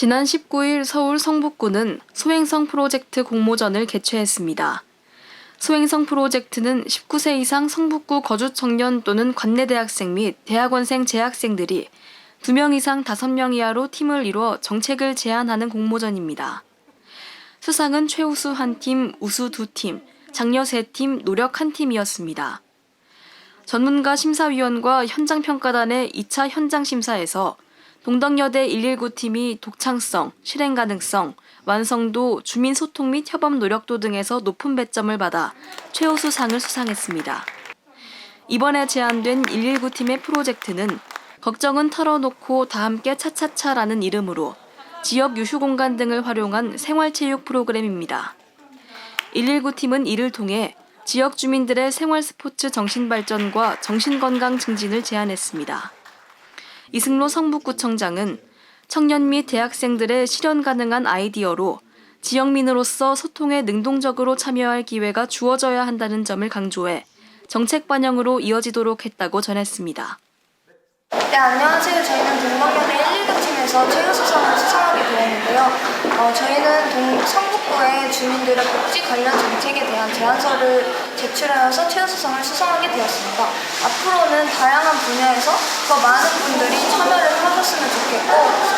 지난 19일 서울 성북구는 소행성 프로젝트 공모전을 개최했습니다. 소행성 프로젝트는 19세 이상 성북구 거주 청년 또는 관내 대학생 및 대학원생 재학생들이 2명 이상 5명 이하로 팀을 이뤄 정책을 제안하는 공모전입니다. 수상은 최우수 한 팀, 우수 두 팀, 장려 세 팀, 노력 한 팀이었습니다. 전문가 심사위원과 현장평가단의 2차 현장 심사에서 동덕여대 119팀이 독창성, 실행 가능성, 완성도, 주민 소통 및 협업 노력도 등에서 높은 배점을 받아 최우수 상을 수상했습니다. 이번에 제안된 119팀의 프로젝트는 걱정은 털어놓고 다 함께 차차차라는 이름으로 지역 유휴 공간 등을 활용한 생활체육 프로그램입니다. 119팀은 이를 통해 지역 주민들의 생활 스포츠 정신 발전과 정신 건강 증진을 제안했습니다. 이승로 성북구청장은 청년 및 대학생들의 실현 가능한 아이디어로 지역민으로서 소통에 능동적으로 참여할 기회가 주어져야 한다는 점을 강조해 정책 반영으로 이어지도록 했다고 전했습니다. 네, 안녕하세요. 저희는 동방여대 119 팀에서 최우수상을 수상하게 되었는데요. 어, 저희는 동, 성북구의 주민들의 복지 관련 정책에 대한 제안서를 제출하여서 최우수상을 수상하게 되었습니다. 앞으로는 다양한 분야에서 더 많은 분들이 참여를 하셨으면 좋겠고,